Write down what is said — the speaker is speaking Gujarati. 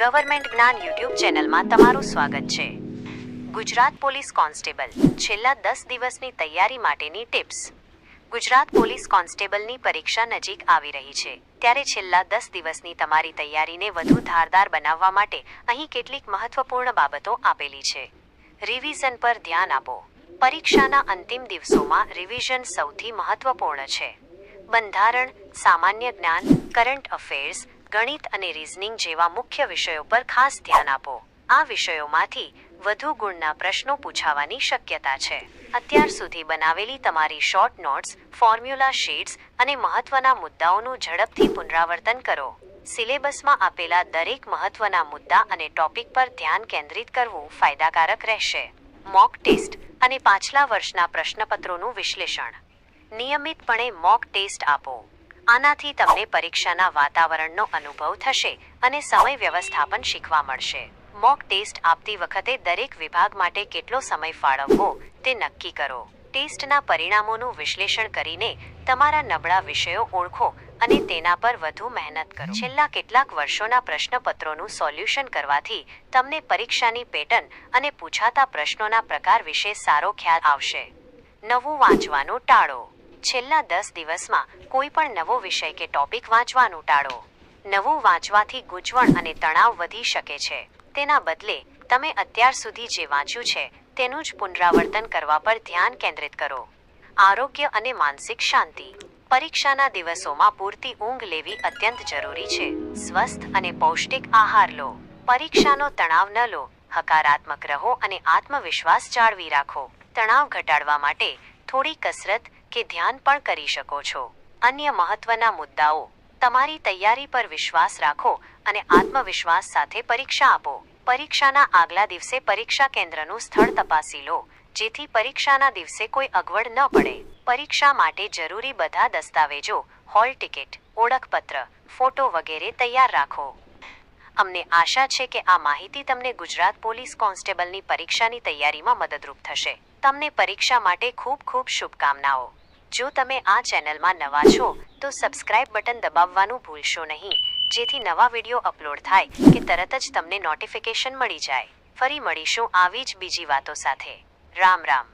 ગવર્મેન્ટ જ્ઞાન યુટ્યુબ ચેનલમાં તમારું સ્વાગત છે. ગુજરાત પોલીસ કોન્સ્ટેબલ, છેલ્લા દસ દિવસની તૈયારી માટેની ટિપ્સ. ગુજરાત પોલીસ કોન્સ્ટેબલની પરીક્ષા નજીક આવી રહી છે. ત્યારે છેલ્લા દસ દિવસની તમારી તૈયારીને વધુ ધારદાર બનાવવા માટે અહીં કેટલીક મહત્વપૂર્ણ બાબતો આપેલી છે. રિવિઝન પર ધ્યાન આપો. પરીક્ષાના અંતિમ દિવસોમાં રિવિઝન સૌથી મહત્વપૂર્ણ છે. બંધારણ, સામાન્ય જ્ઞાન, કરંટ અફેર્સ ગણિત અને રીઝનિંગ જેવા મુખ્ય વિષયો પર ખાસ ધ્યાન આપો. આ વિષયોમાંથી વધુ ગુણના પ્રશ્નો પૂછાવાની શક્યતા છે. અત્યાર સુધી બનાવેલી તમારી શોર્ટ નોટ્સ ફોર્મ્યુલા શીટ્સ અને મહત્વના મુદ્દાઓનું ઝડપથી પુનરાવર્તન કરો. સિલેબસમાં આપેલા દરેક મહત્વના મુદ્દા અને ટોપિક પર ધ્યાન કેન્દ્રિત કરવું ફાયદાકારક રહેશે. મોક ટેસ્ટ અને પાછલા વર્ષના પ્રશ્નપત્રોનું વિશ્લેષણ. નિયમિતપણે મોક ટેસ્ટ આપો. આનાથી તમને પરીક્ષાના વાતાવરણનો અનુભવ થશે અને સમય વ્યવસ્થાપન શીખવા મળશે. મોક ટેસ્ટ આપતી વખતે દરેક વિભાગ માટે કેટલો સમય ફાળવવો તે નક્કી કરો. ટેસ્ટના પરિણામોનું વિશ્લેષણ કરીને તમારા નબળા વિષયો ઓળખો અને તેના પર વધુ મહેનત કરો. છેલ્લા કેટલાક વર્ષોના પ્રશ્નપત્રોનું સોલ્યુશન કરવાથી તમને પરીક્ષાની પેટર્ન અને પૂછાતા પ્રશ્નોના પ્રકાર વિશે સારો ખ્યાલ આવશે. નવું વાંચવાનું ટાળો. છેલ્લા દસ દિવસમાં કોઈ પણ નવો વિષય કે ટોપિક વાંચવાનું ટાળો. નવું વાંચવાથી ગૂંચવણ અને તણાવ વધી શકે છે. તેના બદલે, તમે અત્યાર સુધી જે વાંચ્યું છે, તેનું જ પુનરાવર્તન કરવા પર ધ્યાન કેન્દ્રિત કરો. આરોગ્ય અને માનસિક શાંતિ. પરીક્ષાના દિવસોમાં પૂરતી ઊંઘ લેવી અત્યંત જરૂરી છે. સ્વસ્થ અને પૌષ્ટિક આહાર લો. પરીક્ષાનો તણાવ ન લો. હકારાત્મક રહો અને આત્મવિશ્વાસ જાળવી રાખો. તણાવ ઘટાડવા માટે થોડી કસરત કે ધ્યાન પણ કરી શકો છો. અન્ય મહત્વના મુદ્દાઓ, તમારી તૈયારી પર વિશ્વાસ રાખો અને આત્મવિશ્વાસ સાથે પરીક્ષા આપો. પરીક્ષાના આગલા દિવસે પરીક્ષા કેન્દ્રનું સ્થળ તપાસી લો, જેથી પરીક્ષાના દિવસે કોઈ અગવડ ન પડે. પરીક્ષા માટે જરૂરી બધા દસ્તાવેજો, હોલ ટિકિટ, ઓળખપત્ર, ફોટો વગેરે તૈયાર રાખો. અમને આશા છે કે આ માહિતી તમને ગુજરાત પોલીસ કોન્સ્ટેબલની પરીક્ષાની તૈયારીમાં મદદરૂપ થશે. તમને પરીક્ષા માટે ખૂબ ખૂબ શુભકામનાઓ. જો તમે આ ચેનલમાં નવા છો, તો સબસ્ક્રાઇબ બટન દબાવવાનું ભૂલશો નહીં, જેથી નવા વીડિયો અપલોડ થાય કે તરત જ તમને નોટિફિકેશન મળી જાય. ફરી મળીશું આવી જ બીજી વાતો સાથે. રામ રામ.